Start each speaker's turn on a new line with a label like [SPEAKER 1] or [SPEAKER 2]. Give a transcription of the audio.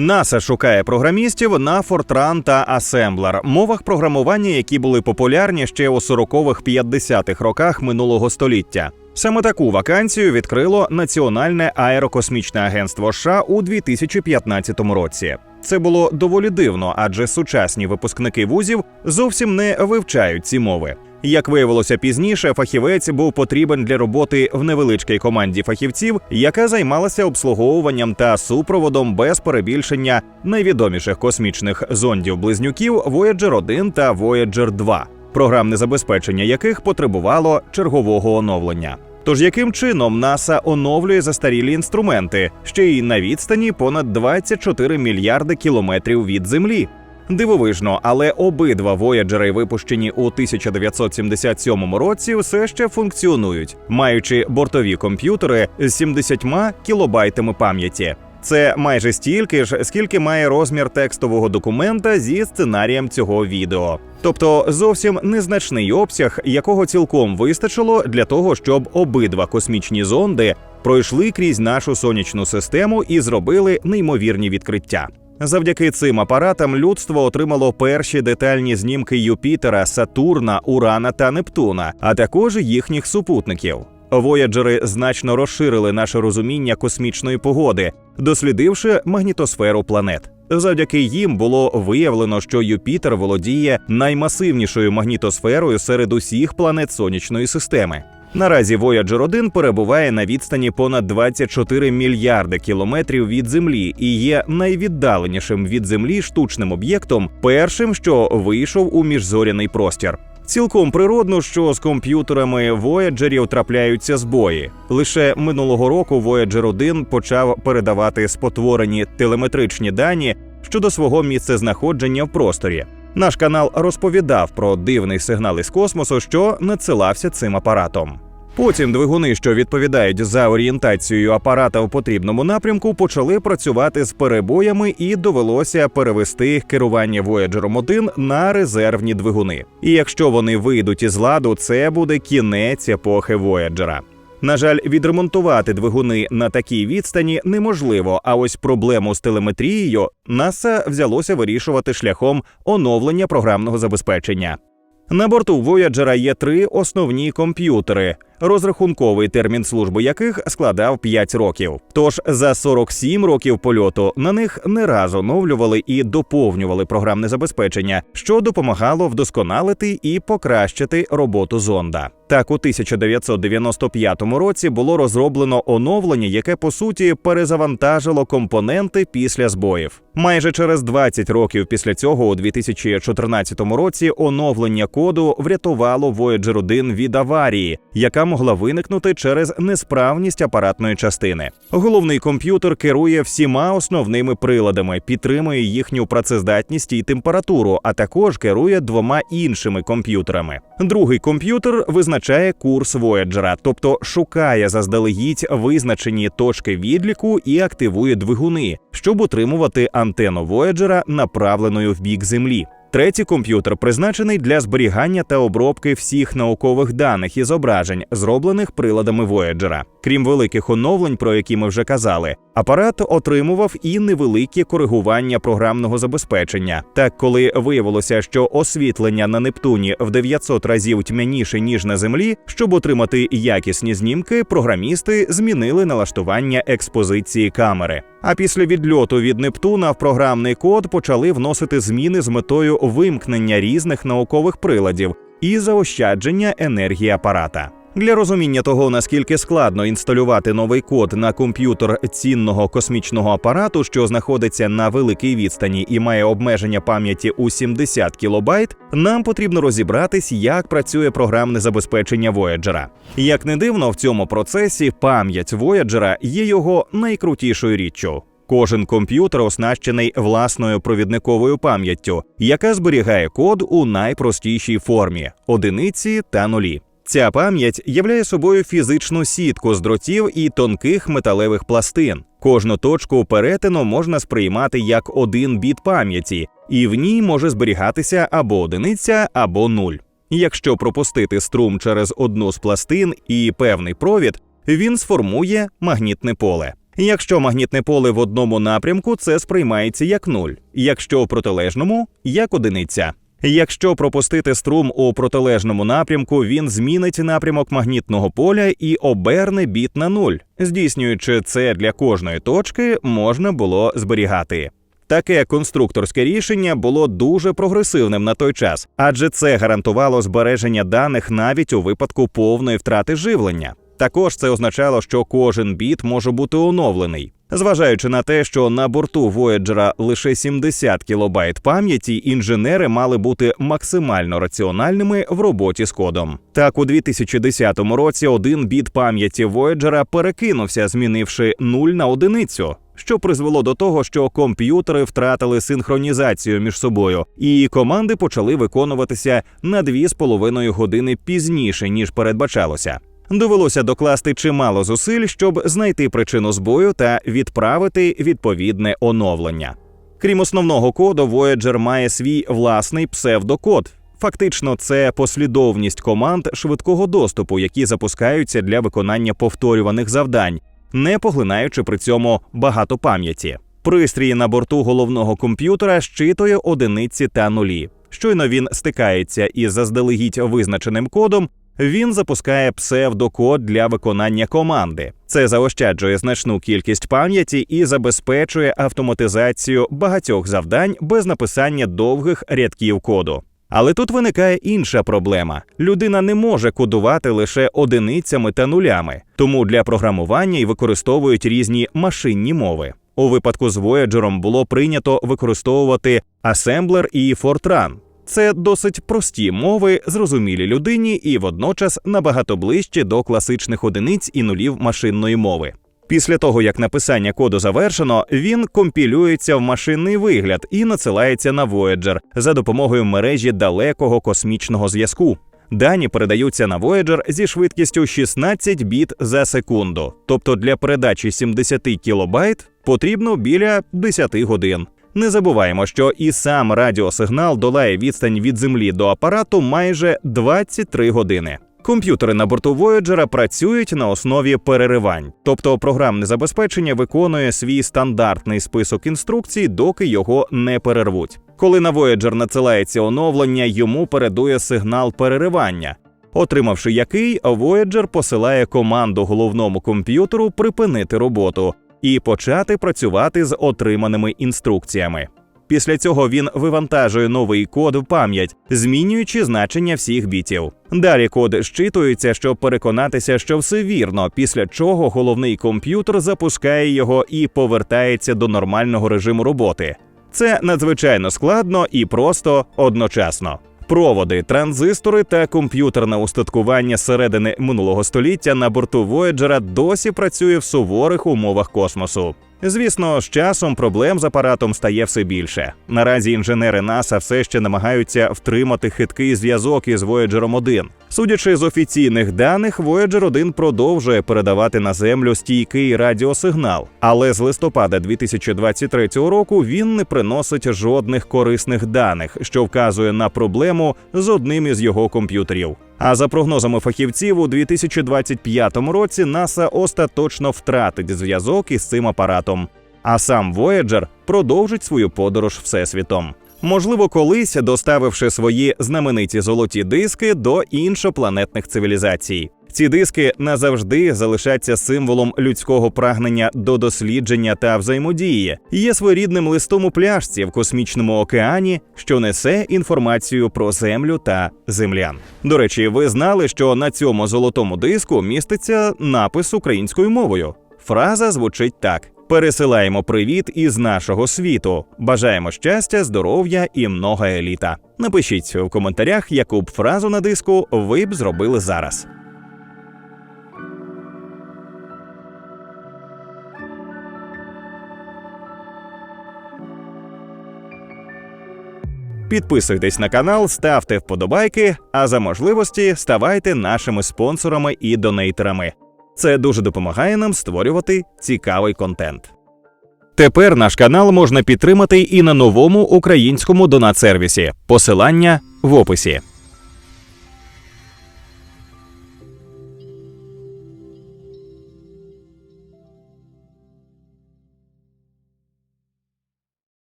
[SPEAKER 1] НАСА шукає програмістів на Fortran та Assembler, мовах програмування, які були популярні ще у 40-х 50-х роках минулого століття. Саме таку вакансію відкрило Національне аерокосмічне агентство США у 2015 році. Це було доволі дивно, адже сучасні випускники вузів зовсім не вивчають ці мови. Як виявилося пізніше, фахівець був потрібен для роботи в невеличкій команді фахівців, яка займалася обслуговуванням та супроводом без перебільшення найвідоміших космічних зондів-близнюків Voyager 1 та Voyager 2, програмне забезпечення яких потребувало чергового оновлення. Тож яким чином НАСА оновлює застарілі інструменти ще й на відстані понад 24 мільярди кілометрів від Землі? Дивовижно, але обидва вояджери, випущені у 1977 році, все ще функціонують, маючи бортові комп'ютери з 70 кілобайтами пам'яті. Це майже стільки ж, скільки має розмір текстового документа зі сценарієм цього відео. Тобто зовсім незначний обсяг, якого цілком вистачило для того, щоб обидва космічні зонди пройшли крізь нашу сонячну систему і зробили неймовірні відкриття. Завдяки цим апаратам людство отримало перші детальні знімки Юпітера, Сатурна, Урана та Нептуна, а також їхніх супутників. Вояджери значно розширили наше розуміння космічної погоди, дослідивши магнітосферу планет. Завдяки їм було виявлено, що Юпітер володіє наймасивнішою магнітосферою серед усіх планет сонячної системи. Наразі Voyager 1 перебуває на відстані понад 24 мільярди кілометрів від Землі і є найвіддаленішим від Землі штучним об'єктом, першим, що вийшов у міжзоряний простір. Цілком природно, що з комп'ютерами Вояджерів трапляються збої. Лише минулого року Voyager 1 почав передавати спотворені телеметричні дані щодо свого місцезнаходження в просторі. Наш канал розповідав про дивний сигнал із космосу, що надсилався цим апаратом. Потім двигуни, що відповідають за орієнтацією апарата в потрібному напрямку, почали працювати з перебоями, і довелося перевести керування Voyager 1 на резервні двигуни. І якщо вони вийдуть із ладу, це буде кінець епохи Voyager. На жаль, відремонтувати двигуни на такій відстані неможливо. А ось проблему з телеметрією НАСА взялося вирішувати шляхом оновлення програмного забезпечення. На борту Voyager є три основні комп'ютери, розрахунковий термін служби яких складав 5 років. Тож за 47 років польоту на них не раз оновлювали і доповнювали програмне забезпечення, що допомагало вдосконалити і покращити роботу зонда. Так, у 1995 році було розроблено оновлення, яке по суті перезавантажило компоненти після збоїв. Майже через 20 років після цього, у 2014 році, оновлення коду врятувало Voyager 1 від аварії, яка могла виникнути через несправність апаратної частини. Головний комп'ютер керує всіма основними приладами, підтримує їхню працездатність і температуру, а також керує двома іншими комп'ютерами. Другий комп'ютер визначає курс Voyager, тобто шукає заздалегідь визначені точки відліку і активує двигуни, щоб утримувати антенну Voyager направленою в бік Землі. Третій комп'ютер призначений для зберігання та обробки всіх наукових даних і зображень, зроблених приладами Voyager. Крім великих оновлень, про які ми вже казали, апарат отримував і невеликі коригування програмного забезпечення. Так, коли виявилося, що освітлення на Нептуні в 900 разів тьмяніше ніж на землі, щоб отримати якісні знімки, програмісти змінили налаштування експозиції камери. А після відльоту від Нептуна в програмний код почали вносити зміни з метою вимкнення різних наукових приладів і заощадження енергії апарата. Для розуміння того, наскільки складно інсталювати новий код на комп'ютер цінного космічного апарату, що знаходиться на великій відстані і має обмеження пам'яті у 70 кілобайт, нам потрібно розібратись, як працює програмне забезпечення Voyager. Як не дивно, в цьому процесі пам'ять Voyager є його найкрутішою річчю. Кожен комп'ютер оснащений власною провідниковою пам'яттю, яка зберігає код у найпростішій формі одиниці та нулі. Ця пам'ять являє собою фізичну сітку з дротів і тонких металевих пластин. Кожну точку перетину можна сприймати як один біт пам'яті, і в ній може зберігатися або одиниця, або нуль. Якщо пропустити струм через одну з пластин і певний провід, він сформує магнітне поле. Якщо магнітне поле в одному напрямку, це сприймається як нуль, якщо в протилежному як одиниця. Якщо пропустити струм у протилежному напрямку, він змінить напрямок магнітного поля і оберне біт на нуль. Здійснюючи це для кожної точки, можна було зберігати. Таке конструкторське рішення було дуже прогресивним на той час, адже це гарантувало збереження даних навіть у випадку повної втрати живлення. Також це означало, що кожен біт може бути оновлений. Зважаючи на те, що на борту Voyager лише 70 кілобайт пам'яті, інженери мали бути максимально раціональними в роботі з кодом. Так, у 2010 році один біт пам'яті Voyager перекинувся, змінивши 0 на одиницю. Що призвело до того, що комп'ютери втратили синхронізацію між собою, і команди почали виконуватися на 2,5 години пізніше ніж передбачалося. Довелося докласти чимало зусиль, щоб знайти причину збою та відправити відповідне оновлення. Крім основного коду, Voyager має свій власний псевдокод. Фактично, це послідовність команд швидкого доступу, які запускаються для виконання повторюваних завдань, не поглинаючи при цьому багато пам'яті. Пристрій на борту головного комп'ютера щитує одиниці та нулі. Щойно він стикається із заздалегідь визначеним кодом, він запускає псевдокод для виконання команди. Це заощаджує значну кількість пам'яті і забезпечує автоматизацію багатьох завдань без написання довгих рядків коду. Але тут виникає інша проблема: людина не може кодувати лише одиницями та нулями, тому для програмування й використовують різні машинні мови. У випадку з Voyager було прийнято використовувати Assembler і Fortran. Це досить прості мови, зрозумілі людині і водночас набагато ближче до класичних одиниць і нулів машинної мови. Після того, як написання коду завершено, він компілюється в машинний вигляд і надсилається на Voyager за допомогою мережі далекого космічного зв'язку. Дані передаються на Voyager зі швидкістю 16 біт за секунду, тобто для передачі 70 кілобайт потрібно біля 10 годин. Не забуваємо, що і сам радіосигнал долає відстань від землі до апарату майже 23 години. Комп'ютери на борту Voyager працюють на основі переривань, тобто програмне забезпечення виконує свій стандартний список інструкцій, доки його не перервуть. Коли на Voyager надсилається оновлення, йому передує сигнал переривання. Отримавши який, Voyager посилає команду головному комп'ютеру припинити роботу і почати працювати з отриманими інструкціями. Після цього він вивантажує новий код в пам'ять, змінюючи значення всіх бітів. Далі код щитується, щоб переконатися, що все вірно, після чого головний комп'ютер запускає його і повертається до нормального режиму роботи. Це надзвичайно складно і просто одночасно. Проводи, транзистори та комп'ютерне устаткування середини минулого століття на борту Вояджера досі працює в суворих умовах космосу. Звісно, з часом проблем з апаратом стає все більше. Наразі інженери НАСА все ще намагаються втримати хиткий зв'язок із Voyager 1. Судячи з офіційних даних, Voyager 1 продовжує передавати на землю стійкий радіосигнал, але з листопада 2023 року він не приносить жодних корисних даних, що вказує на проблему з одним із його комп'ютерів. А за прогнозами фахівців, у 2025 році НАСА остаточно втратить зв'язок із цим апаратом. А сам Voyager продовжить свою подорож всесвітом. Можливо, колись доставивши свої знамениті золоті диски до іншопланетних цивілізацій. Ці диски назавжди залишаться символом людського прагнення до дослідження та взаємодії, є своєрідним листом у пляшці в космічному океані, що несе інформацію про землю та землян. До речі, ви знали, що на цьому золотому диску міститься напис українською мовою. Фраза звучить так: пересилаємо привіт із нашого світу. Бажаємо щастя, здоров'я і много еліта. Напишіть в коментарях, яку б фразу на диску ви б зробили зараз. Підписуйтесь на канал, ставте вподобайки, а за можливості ставайте нашими спонсорами і донейтерами. Це дуже допомагає нам створювати цікавий контент. Тепер наш канал можна підтримати і на новому українському донат-сервісі. Посилання в описі.